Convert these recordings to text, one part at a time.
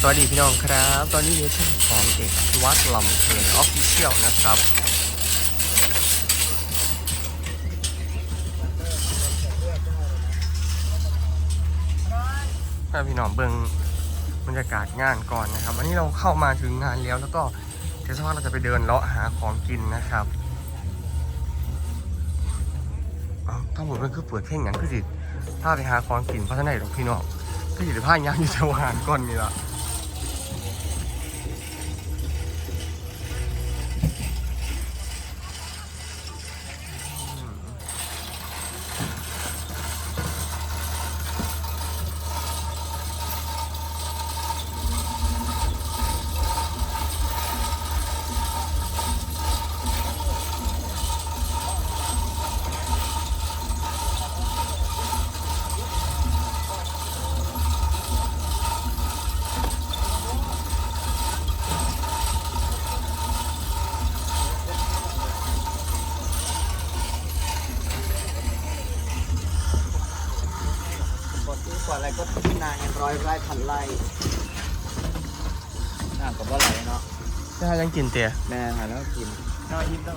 สวัสดีพี่น้องครับ ตอนนี้อยู่ที่ของเอกวัดลำเพลินออฟฟิเชียลนะครับ ถ้าพี่น้องเบิงบรรยากาศงานก่อนนะครับวันนี้เราเข้ามาถึงงานแล้วแล้วก็เดี๋ยวสักพักเราจะไปเดินเลาะหาของกินนะครับเอ้าถ้าหมดมันคือเปิดเพลงอย่างคือสิถ้าไปหาของกินเพราะฉะนั้นหรอกพี่น้องก็อยู่ในผ้ายางอยู่แถวหานก่อนนี่ละ กดซื้อกว่าอะไรก็ที่นายังร้อยไร่พันไร่น่ากับว่าไรเนาะถ้ายังกินเตี๋ยแม่หาแล้วกินน้อยยิ้มต้อง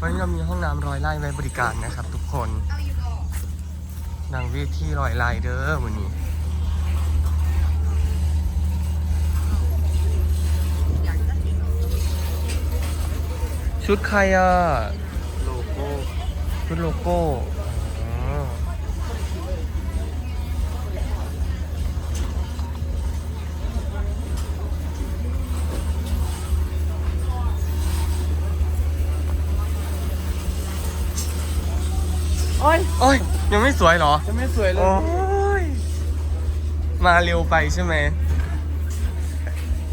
วันนี้เรามีห้องน้ำร้อยไร่ไว้บริการนะครับทุกคนนางเวทีร้อยไร่เด้อวันนี้ ชุดใครอะ โลโก้ ชุดโลโก้อ๋อโอ้ยโอ้ยยังไม่สวยเหรอ จะไม่สวยเลโอ้ยย มาเร็วไปใช่ไหม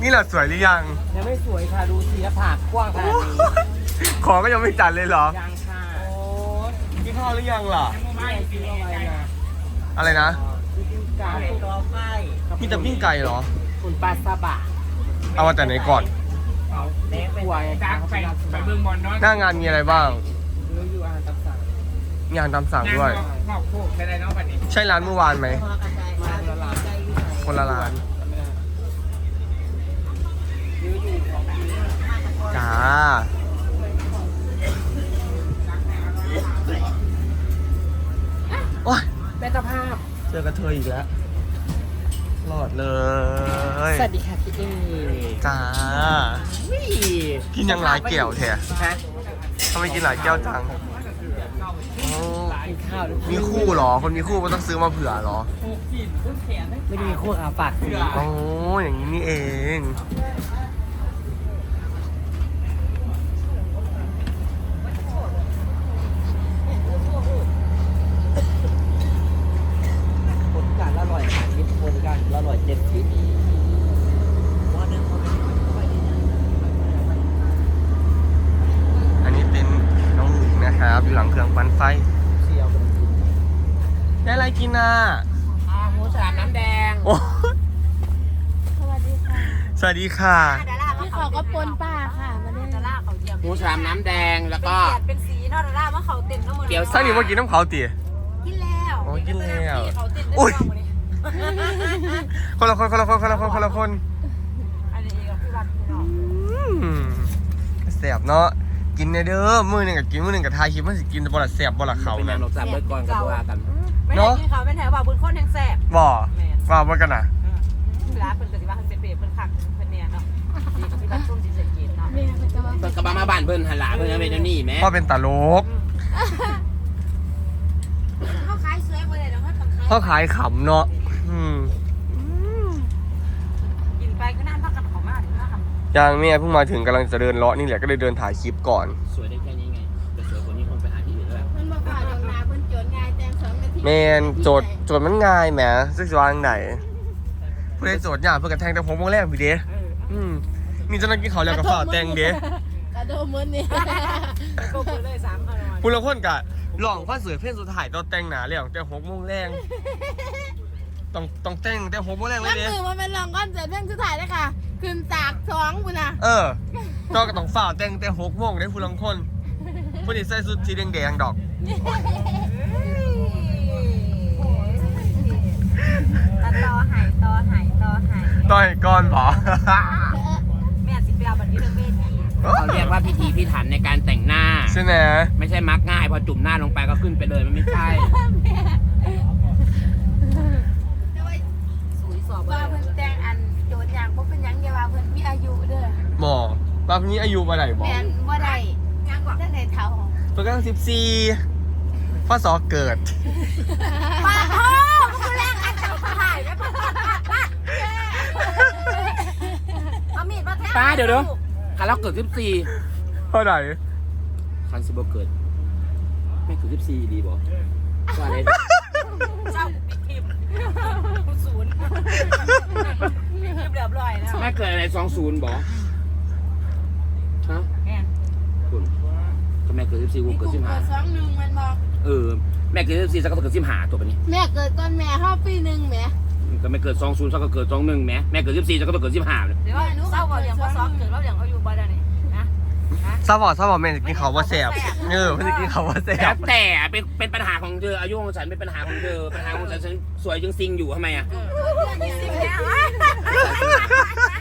นี่แหละสวยหรือยัง ยังไม่สวยค่ะ ดูสีผากกว้างขนาดนี้ ขอก็ยังไม่จัดเลยเหรอ ยังค่ะโอ้ยกินข้าวหรือยังล่ะ ไม่กินอะไรนะอะไรนะกินไก่รอไฟมีแต่ปิ้งไก่เหรอ คุณปลาซาบะ เอามาแต่ไหนก่อนเล็กป่วยจากไปไปเบิ่งบอลเนาะหน้างานมีอะไรบ้างรู้อยู่อาหารตามสั่งมีอาหารตามสั่งด้วยงอกโคกใช่ไหมเนาะบัดนี้ใช่ร้านเมื่อวานไหมมาละลายคนละร้าน เจอกระเทยอีกแล้วรอดเลยสวัสดีค่ะพี่เอจ้าวิกินยังหลายแก้วแท้ฮะทำไมกินหลายแก้วจังโอ้กินข้าวมีคู่เหรอ คนมีคู่มันต้องซื้อมาเผื่อเหรอ ไม่ได้มีคู่อาฝากซื้อโอ้อย่างนี้นี่เอง ผลการละร้อยสามสิบผลการละร้อยเจ็ดสิบ อันนี้เป็นน้องหญิงนะครับ อยู่หลังเครื่องปั่นไฟ เชียวกัน ได้อะไร กินอะอ่าหมูสามน้ำแดงโอ้สวัสดีค่ะสวัสดีค่ะ พี่เขาก็ปนป้าค่ะมาเล่นดาราเขาเยี่ยมหมูสามน้ำแดงแล้วก็เปลี่ยนเป็นสีเนาะดาราเมื่อเขาเต้นก็มือเกี๊ยวท่านนี้เมื่อกี้น้ำเผาตีกินแล้วโอ้ยกินแล้วเขาเต้นอุ้ได้ยเมื่อวันนี้คนละคนคนละคนคนละคนคนละคนอันนี้กับพี่รัฐพี่น้องอืมแสบเนาะกินในเด้อมือหนึ่งกับกินมือหนึ่งกับทายคลิปมันสิกินบ่ละแสบบ่ละเขาเป็นนะยางหลบสามเบิร์ก่อนกับตัวกัน ไม่ได้กินเขาเป็นแถวบ่าวบุญโคตรแห่งแสบบ่ว่าบ่กันนะพี่รัฐเป็นกติว่าเป็นเปรตเป็นขักเป็นเนียเนาะดีกับพี่รัฐชุ่มจิตเสกีเนาะแม่ก็จะมาเพิ่นกระบามาบ้านเพิ่นหันหลังเพิ่นเอาเป็นนี่แม่พ่อเป็นตลกเขาขายสวยกว่าเลยเนาะเขาต้องขายพ่อขายขำเนาะอืมกินไปก็น่าพักกันของมากถึงมากคำยังแม่เพิ่งมาถึงกำลังจะเดินเลาะนี่แหละก็เลยเดินถ่ายคลิปก่อน สวยได้ แมนโจทย์โจทย์มันง่ายแหมซึ่งจะวางไหนผู้ใดโจทย์ยากเพื่อกระแทงแต่ผมวงแรกพี่เด้อืมมีเจ้าหน้าที่เขาแล้วกับฝ่าแต่งเด้กระโดดมือนี่ก็คือเลยสามพันวันคุณละคนกะลองฟ้าเสือเพ่นสุดท้ายตอนแต่งหนาแล้วแต่หกโมงแรงต้องต้องแต่งแต่หกโมงแรงเลแล้ยวเด้มือมันเป็นรองก้อนเสร็จเพ่งสุดท้ายเลยค่ะขึ้นจากสองบุญนะเออเจ้าก็ต้องฝ่าแต่งแต่หกโมงได้คุณลังคนผู้ที่ใส่สุดสีแดงๆดอกต ต้อยก้อนบอแม่สิเปียวบัดนี้เรื่องเวทีเขาเรียกว่าพิธีพิถันในการแต่งหน้า ใช่ไหมไม่ใช่มักง่ายพอจุ่มหน้าลงไปก็ขึ้นไปเลยมันไม่ใช่สวยสอบว่าเพิ่นแต่งอันโจทย์อย่างบ่เป็นหยังอย่าว่าเพิ่นมีอายุเด้อบอกว่าพี่นี้อายุมาไหนบอกแม่นบ่ได้ยังกว่าตั้งแต่เฒ่าเพิ่งสิบสี่พ่อสอเกิดป้าพ่อผู้แรกอันเจ้าถ่ายไว้ป้า เอามีดมาแทง ป้าเดี๋ยวเดี๋ยวคันเราเกิดสิบสี่เท่าไหร่คันสิบเกิด ไม่เกิดสิบสี่ดีบอกว่าอะไรเจ้าปิดทิมศูนย์ปิดทิมเรียบร้อยแล้วแม่เกิดอะไรสองศูนย์บอกฮะแม่คุณก็แม่เกิดสิบสี่กูพี่เกิดกุ้สิงบห้าเกิดสองหนึ่งมันบอกเออแม่เกิดสิบสี่สักก็เกิดสิบห้าตัวไปนี้แม่เกิดก่อนแม่ห้าปีหนึ่งแหม่ ก็ไม่เกิดสองศูนย์สักก็เกิดสองหนึ่งแม่แม่เกิดสิบสี่สักก็เกิดสิบห้าเลยเดี๋ยวว่าเศร้าก่อนอย่างพ่อซ้อมเกิดแล้วอย่างเขาอยู่บ้านนี่นะทราบบอกทราบบอกแม่จะกินเขาว่าแสบเออเพิ่งจะกินเขาว่าแสแล้วบแต่เป็นเป็นปัญหาของเธออายุของฉันเป็นปัญหาของเธอปัญหาของฉันฉันสวยจึงซิงอยู่ทำไมอะ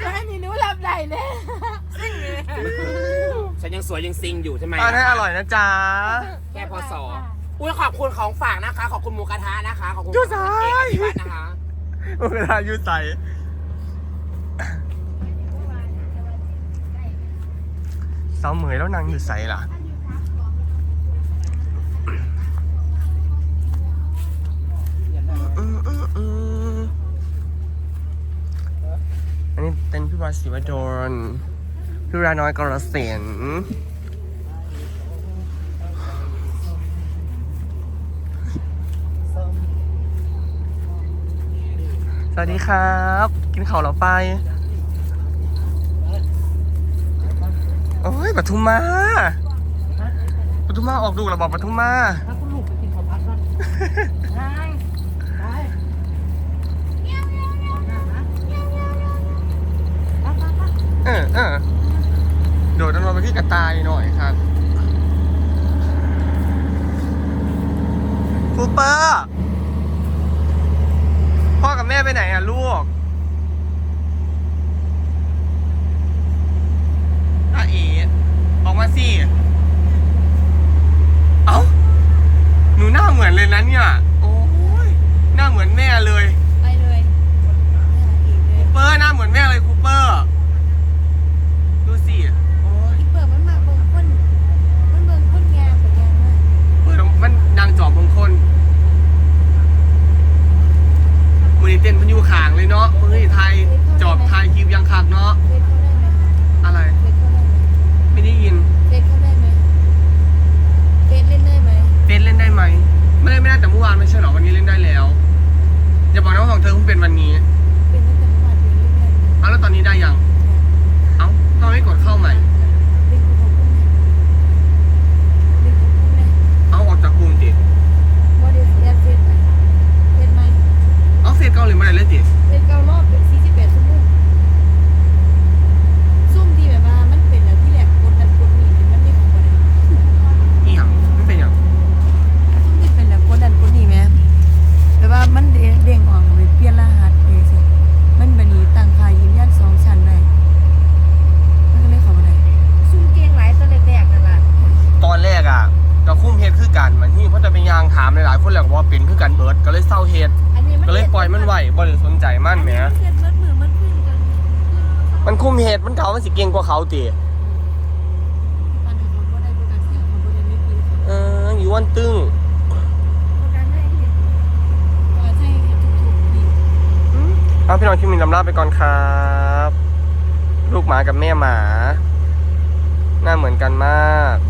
แล้วให้นี่หนูรับได้แน่ฉันยังสวยยังซิงอยู่ใช่ไหมทานให้อร่อยนะจ๊ะ แค่พอสออุ้ยขอบคุณของฝากนะคะ ขอบคุณหมูกระทะนะคะขอบคุณยูซ้ายเอกอธิวัฒน์นะคะ เวลายูใส่สาวเหมยแล้วนางอยู่ใส่ล่ะอันนี้เป็นพี่วาศิวดลพี่ราน้อยกรเสิน วัสดีครับ กินข้าวเราไปโอ้ยปทุมมาปทุมมาออกดูระบอกปทุมมาถ้าคุณลูกไปกินข้าวผัดก่อนเออเออโดดลงมาไปที่กระต่ายหน่อยครับคูเปอร์ แม่ไปไหนอะลูกอาเอ๋ออกมาสิ เอ้า หนูหน้าเหมือนเลยนะเนี่ย โอ้ย หน้าเหมือนแม่เลย ไปเลยอีกเลย คูเปอร์หน้าเหมือนแม่เลยคูเปอร์ ดูสิ โอ้ย อีเปิดมันมาเบิ่งคนมันเบิ่งคนงามกว่างามมาก เปิดมันดังจอบมงคลมือนี้เต้นมันอยู่ขางเลยเนาะมือนี้ไทยจอบไทยคิวยังคักเนาะ เฟซเขาได้ไหม อะไร เฟซเขาได้ไหม ไม่ได้ยิน เฟซเขาได้ไหมเฟซเล่นได้ไหม เต้นเล่นได้ไหม ไม่ได้ไม่ได้แต่เมื่อวานไม่ใช่เหรอวันนี้เล่นได้แล้ว อย่าบอกนะว่าของเธอเพิ่งเป็นวันนี้ เป็นตั้งแต่เมื่อวานนี้เล่นได้ไหม เอาแล้วตอนนี้ได้ยัง เอ้าทำไมไม่กดเข้าใหม่ เล่นของคุณเนี่ยเล่นของคุณเนี่ย เอาออกจากกลุ่มดิ ว่าเดี๋ยวแอดเฟซไปเฟซไหม เอาเฟซเกาหลีมาเลยเลยดิ เฟซเก้ารอบเป็น48ชั่วโมงซุ่มที่แบบว่ามันเป็นอะไรที่แหลกกดนั่นกดนี่เนี่ยมันไม่ของบ่ได้ นี่ยังไม่เป็นยัง ซุ่มที่เป็นแบบกดนั่นกดนี่แหมแต่ว่ามันเด้งเด้งออกไปเปลี่ยนรหัสเองสิมันบัดนี้ตั้งค่ายืนยันสองชั้นได้มันก็เลยเข้าบ่ได้ซุ่มเก่งหลายตัวแรกๆนั่นล่ะ ตอนแรกอะก็คุ้มเฮดคือกันมันที่เพราะจะเป็นยางถามหลายๆคนแหละว่า เป็นคือกันเบิร์ดก็เลยเศร้าเฮดอันนี้มันก็เลยปล่อยมันไหวบ่ได้สนใจมันแหมเฮ็ดมัดมือมัดขึ้นกันมันคุ้มเฮดมันเขามันสิเก่งกว่าเขาติอันนี้คนบ่ได้บ่ได้ที่คนบ่ได้ไม่ดีเอออยู่วันตึ้งบ่ได้ให้เฮ็ดก็ให้เฮ็ดทุกๆดีเอาพี่น้องคิมมินลำลาไปก่อนครับ ลูกหมากับแม่หมา หน้าเหมือนกันมากแ